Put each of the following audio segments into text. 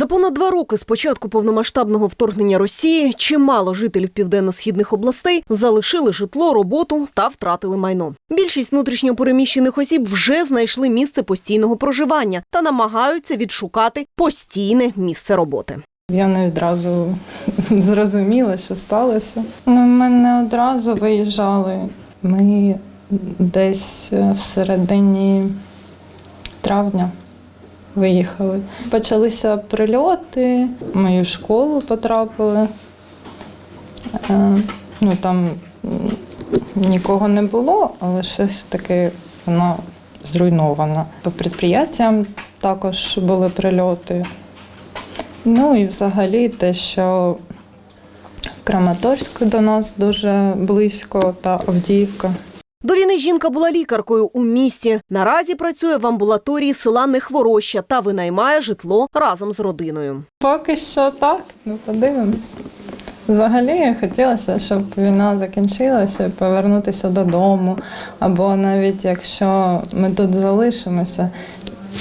За понад два роки з початку повномасштабного вторгнення Росії чимало жителів південно-східних областей залишили житло, роботу та втратили майно. Більшість внутрішньопереміщених осіб вже знайшли місце постійного проживання та намагаються відшукати постійне місце роботи. Я не відразу зрозуміла, що сталося. Ну, ми не одразу виїжджали. Ми десь е, в середині травня виїхали. Почалися прильоти, в школу потрапили. Е, Ну, там нікого не було, але щось таке воно зруйновано. По підприємцям також були прильоти. Ну і взагалі те, що в Краматорську до нас дуже близько та Авдіївка. До війни жінка була лікаркою у місті. Наразі працює в амбулаторії села Нехвороща та винаймає житло разом з родиною. Поки що так, ну подивимось. Взагалі хотілося, щоб війна закінчилася, повернутися додому. Або навіть якщо ми тут залишимося,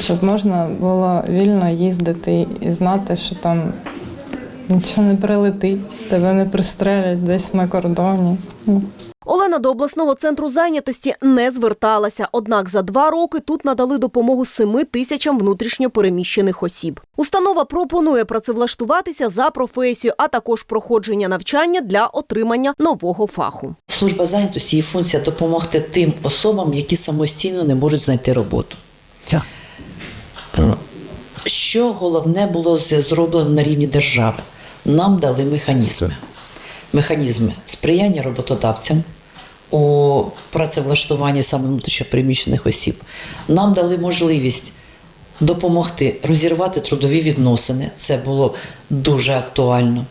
щоб можна було вільно їздити і знати, що там нічого не прилетить, тебе не пристрелять десь на кордоні. Олена до обласного центру зайнятості не зверталася, однак за два роки тут надали допомогу семи тисячам внутрішньопереміщених осіб. Установа пропонує працевлаштуватися за професію, а також проходження навчання для отримання нового фаху. Служба зайнятості її функція допомогти тим особам, які самостійно не можуть знайти роботу. Е, Що головне було зроблено на рівні держави? Нам дали механізми. Механізми сприяння роботодавцям у працевлаштуванні саме внутрішньопереміщених осіб. Нам дали можливість допомогти розірвати трудові відносини. Це було дуже актуально.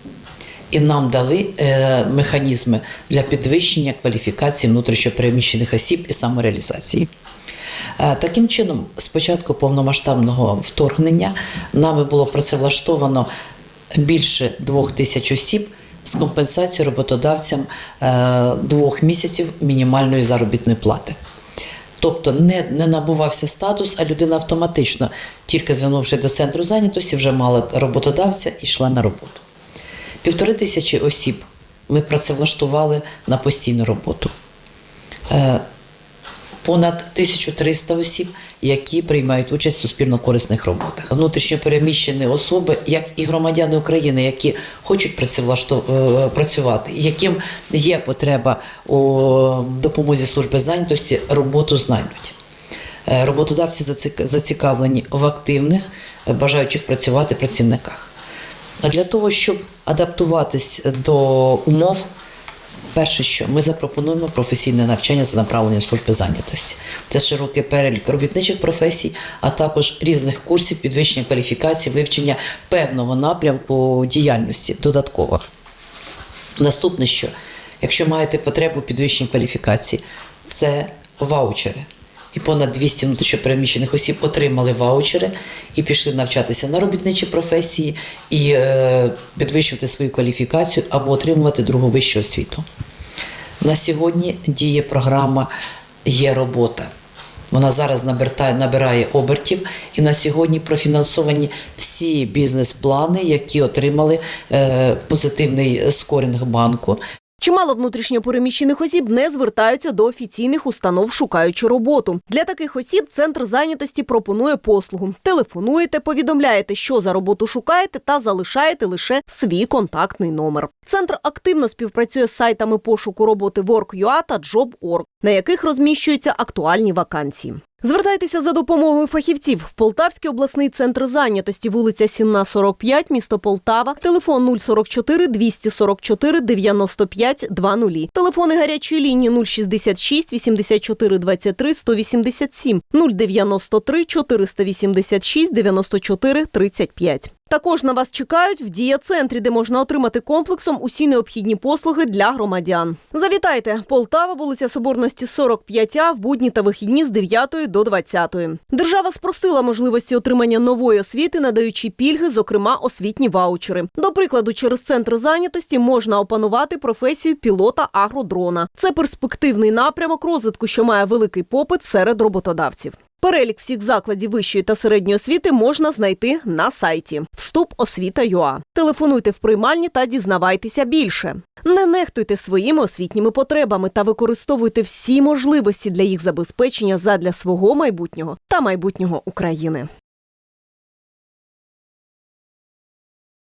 І нам дали е, механізми для підвищення кваліфікації внутрішньопереміщених осіб і самореалізації. Е, Таким чином, з початку повномасштабного вторгнення нами було працевлаштовано більше двох тисяч осіб з компенсацією роботодавцям е, двох місяців мінімальної заробітної плати. Тобто не, не набувався статус, а людина автоматично, тільки звернувшись до центру зайнятості, вже мала роботодавця і йшла на роботу. Півтори тисячі осіб ми працевлаштували на постійну роботу. Е, Понад 1300 осіб, які приймають участь в суспільно-корисних роботах. Внутрішньо переміщені особи, як і громадяни України, які хочуть е, працювати, яким є потреба у допомозі служби зайнятості, роботу знайдуть. Е, Роботодавці зацікавлені в активних, е, бажаючих працювати працівниках. А для того, щоб адаптуватись до умов, перше, що ми запропонуємо професійне навчання за направленням служби зайнятості. Це широкий перелік робітничих професій, а також різних курсів підвищення кваліфікації, вивчення певного напрямку діяльності додатково. Наступне, що якщо маєте потребу підвищення кваліфікації, це ваучери. І понад 200 внутрішньопереміщених осіб отримали ваучери і пішли навчатися на робітничі професії і е, підвищувати свою кваліфікацію або отримувати другу вищу освіту. На сьогодні діє програма Є робота. Вона зараз набирає, набирає обертів, і на сьогодні профінансовані всі бізнес-плани, які отримали е, позитивний скорінг банку. Чимало внутрішньопереміщених осіб не звертаються до офіційних установ, шукаючи роботу. Для таких осіб центр зайнятості пропонує послугу. Телефонуєте, повідомляєте, що за роботу шукаєте, та залишаєте лише свій контактний номер. Центр активно співпрацює з сайтами пошуку роботи Work.ua та Job.org, на яких розміщуються актуальні вакансії. Звертайтеся за допомогою фахівців в Полтавський обласний центр зайнятості, вулиця Сінна, 45, місто Полтава, телефон 044 244 95 20. Телефони гарячої лінії 066 84 23 187 093 486 94 35. Також на вас чекають в дія-центрі, де можна отримати комплексом усі необхідні послуги для громадян. Завітайте Полтава, вулиця Соборності 45А в будні та вихідні з 9 до 20. Держава спростила можливості отримання нової освіти, надаючи пільги, зокрема освітні ваучери. До прикладу, через центр зайнятості можна опанувати професію пілота агродрона. Це перспективний напрямок розвитку, що має великий попит серед роботодавців. Перелік всіх закладів вищої та середньої освіти можна знайти на сайті Вступ освіта.ЮА. Телефонуйте в приймальні та дізнавайтеся більше. Не нехтуйте своїми освітніми потребами та використовуйте всі можливості для їх забезпечення задля свого майбутнього та майбутнього України.